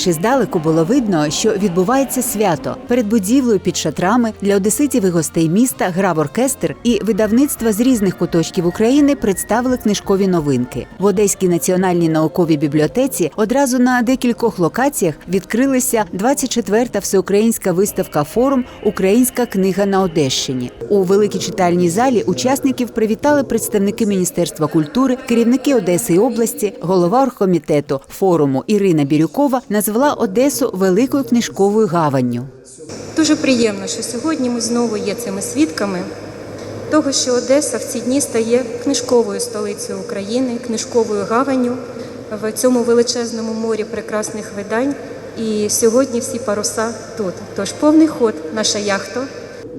Ще здалеку було видно, що відбувається свято. Перед будівлею під шатрами для одеситів і гостей міста грав оркестр, і видавництва з різних куточків України представили книжкові новинки. В Одеській національній науковій бібліотеці одразу на декількох локаціях відкрилася 24-та всеукраїнська виставка форум Українська книга на Одещині. У великій читальній залі учасників привітали представники Міністерства культури, керівники Одеси і області, голова оргкомітету форуму Ірина Бірюкова назвала Одесу великою книжковою гаванню. Дуже приємно, що сьогодні ми знову є цими свідками того, що Одеса в ці дні стає книжковою столицею України, книжковою гаванню в цьому величезному морі прекрасних видань. І сьогодні всі паруса тут. Тож повний ход, наша яхта.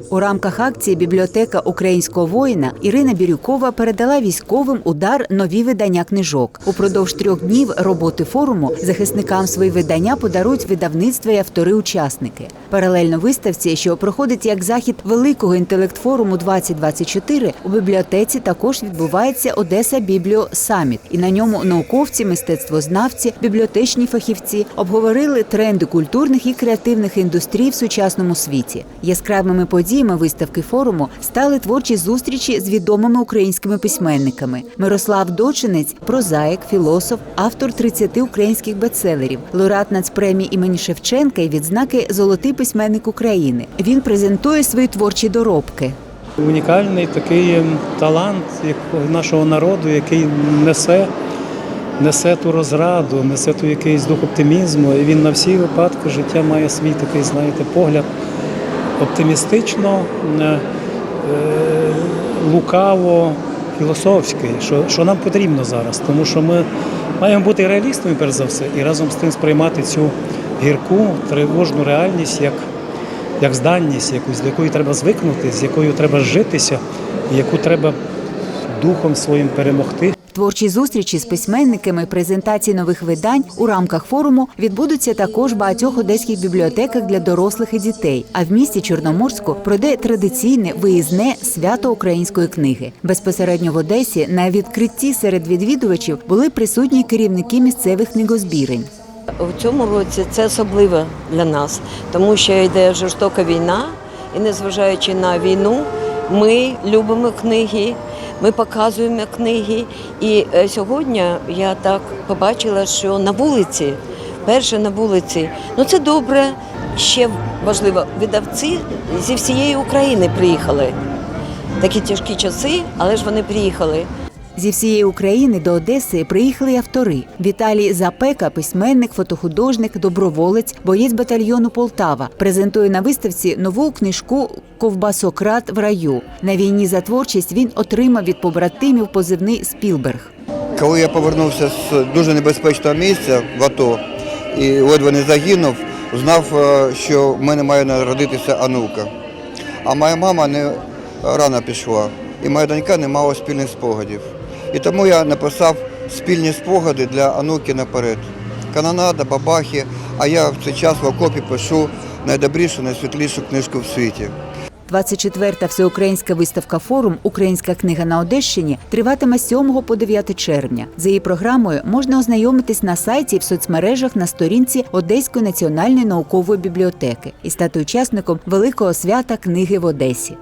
У рамках акції Бібліотека українського воїна Ірина Бірюкова передала військовим удар нові видання книжок. Упродовж трьох днів роботи форуму захисникам свої видання подарують видавництва і автори-учасники. Паралельно виставці, що проходить як захід великого інтелект-форуму 2024, у бібліотеці також відбувається Одеса Бібліо Саміт, і на ньому науковці, мистецтвознавці, бібліотечні фахівці обговорили тренди культурних і креативних індустрій в сучасному світі. Яскравими подіями виставки форуму стали творчі зустрічі з відомими українськими письменниками. Мирослав Дочинець, прозаїк, філософ, автор 30 українських бестселерів, лауреат нацпремії імені Шевченка і відзнаки Золотий письменник України. Він презентує свої творчі доробки. Унікальний такий ем, талант нашого народу, який несе, несе ту розраду, несе ту якийсь дух оптимізму. І він на всі випадки життя має свій такий, знаєте, погляд оптимістично, е, е, лукаво, філософський, що, що нам потрібно зараз. Тому що ми маємо бути реалістами, перш за все, і разом з тим сприймати цю гірку, тривожну реальність як як зданність, якусь, до якої треба звикнути, з якою треба зжитися, і яку треба духом своїм перемогти. Творчі зустрічі з письменниками, презентації нових видань у рамках форуму відбудуться також в багатьох одеських бібліотеках для дорослих і дітей. А в місті Чорноморську пройде традиційне виїзне свято української книги. Безпосередньо в Одесі на відкритті серед відвідувачів були присутні керівники місцевих книгозбірень. У цьому році це особливо для нас, тому що йде жорстока війна, і незважаючи на війну, ми любимо книги, ми показуємо книги. І е, сьогодні я так побачила, що на вулиці, перше на вулиці, ну це добре. Ще важливо, видавці зі всієї України приїхали. Такі тяжкі часи, але ж вони приїхали. Зі всієї України до Одеси приїхали автори. Віталій Запека, письменник, фотохудожник, доброволець, боєць батальйону Полтава, презентує на виставці нову книжку Ковбасократ в раю. На війні за творчість він отримав від побратимів позивний Спілберг. Коли я повернувся з дуже небезпечного місця в АТО і ледве не загинув, знав, е, що в мене має народитися онука. А моя мама не рано пішла, і моя донька не мала спільних спогадів. І тому я написав спільні спогади для онуки наперед. Канонада, бабахи, а я в цей час в окопі пишу найдобрішу, найсвітлішу книжку в світі. 24-та всеукраїнська виставка форум Українська книга на Одещині триватиме з 7 по 9 червня. За її програмою можна ознайомитись на сайті і в соцмережах на сторінці Одеської національної наукової бібліотеки і стати учасником великого свята книги в Одесі.